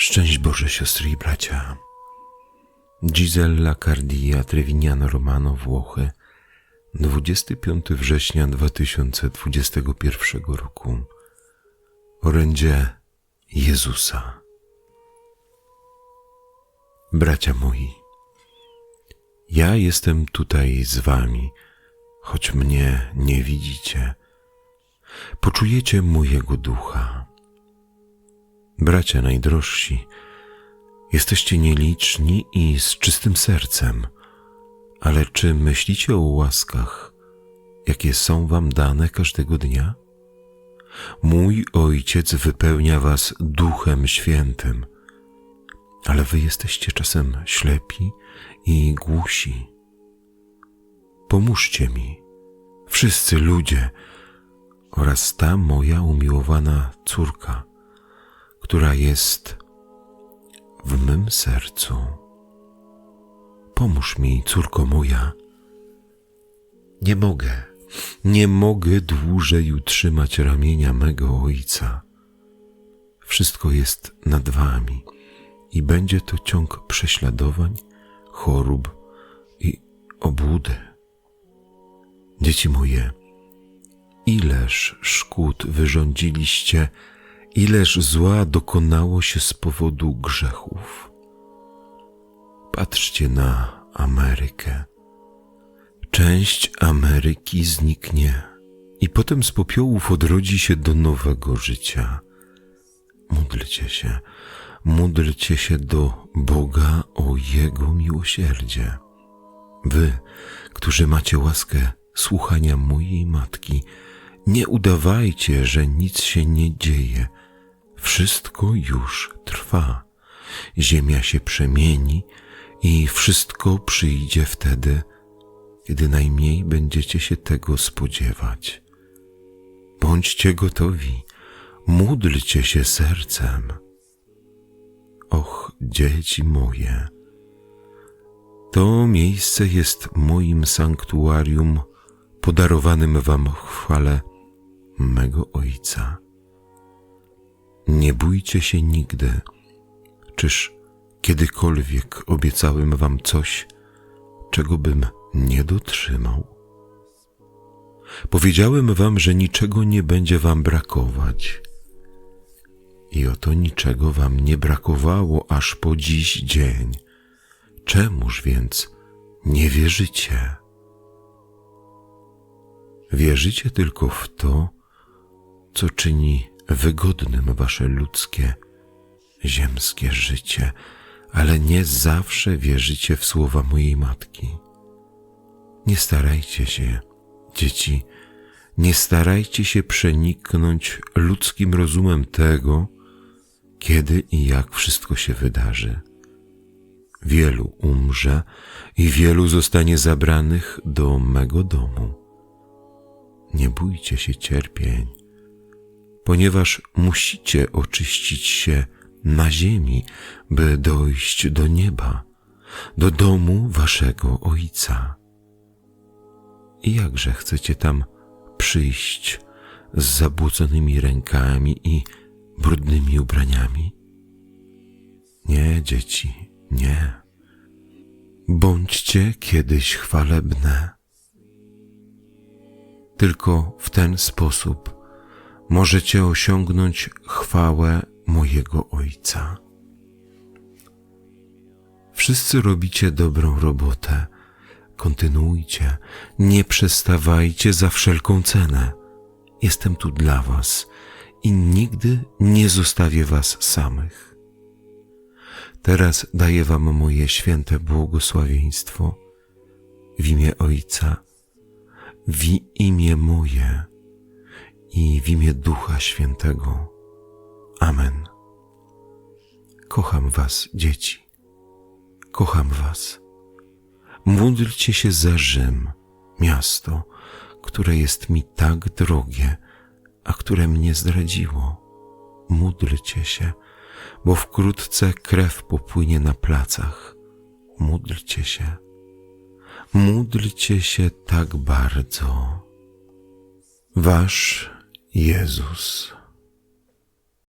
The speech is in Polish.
Szczęść Boże, siostry i bracia. Gisella Cardia, Trevignano Romano, Włochy, 25 września 2021 roku. Orędzie Jezusa. Bracia moi, ja jestem tutaj z wami, choć mnie nie widzicie. Poczujecie mojego ducha. Bracia najdrożsi, jesteście nieliczni i z czystym sercem, ale czy myślicie o łaskach, jakie są wam dane każdego dnia? Mój Ojciec wypełnia was Duchem Świętym, ale wy jesteście czasem ślepi i głusi. Pomóżcie mi, wszyscy ludzie oraz ta moja umiłowana córka, która jest w mym sercu. Pomóż mi, córko moja. Nie mogę, nie mogę dłużej utrzymać ramienia mego ojca. Wszystko jest nad wami i będzie to ciąg prześladowań, chorób i obłudy. Dzieci moje, ileż szkód wyrządziliście, ileż zła dokonało się z powodu grzechów. Patrzcie na Amerykę. Część Ameryki zniknie i potem z popiołów odrodzi się do nowego życia. Módlcie się, módlcie się do Boga o Jego miłosierdzie. Wy, którzy macie łaskę słuchania mojej matki, nie udawajcie, że nic się nie dzieje. Wszystko już trwa. Ziemia się przemieni i wszystko przyjdzie wtedy, kiedy najmniej będziecie się tego spodziewać. Bądźcie gotowi, módlcie się sercem. Och, dzieci moje, to miejsce jest moim sanktuarium podarowanym wam w chwale mego Ojca. Nie bójcie się nigdy, czyż kiedykolwiek obiecałem wam coś, czego bym nie dotrzymał? Powiedziałem wam, że niczego nie będzie wam brakować. I oto niczego wam nie brakowało aż po dziś dzień. Czemuż więc nie wierzycie? Wierzycie tylko w to, co czyni wygodnym wasze ludzkie, ziemskie życie, ale nie zawsze wierzycie w słowa mojej matki. Nie starajcie się, dzieci, nie starajcie się przeniknąć ludzkim rozumem tego, kiedy i jak wszystko się wydarzy. Wielu umrze i wielu zostanie zabranych do mego domu. Nie bójcie się cierpień, ponieważ musicie oczyścić się na ziemi, by dojść do nieba, do domu waszego Ojca. I jakże chcecie tam przyjść z zabłoconymi rękami i brudnymi ubraniami? Nie, dzieci, nie. Bądźcie kiedyś chwalebne. Tylko w ten sposób możecie osiągnąć chwałę mojego Ojca. Wszyscy robicie dobrą robotę. Kontynuujcie, nie przestawajcie za wszelką cenę. Jestem tu dla Was i nigdy nie zostawię Was samych. Teraz daję Wam moje święte błogosławieństwo w imię Ojca, w imię moje i w imię Ducha Świętego. Amen. Kocham Was, dzieci. Kocham Was. Módlcie się za Rzym, miasto, które jest mi tak drogie, a które mnie zdradziło. Módlcie się, bo wkrótce krew popłynie na placach. Módlcie się. Módlcie się tak bardzo. Wasz Jesus.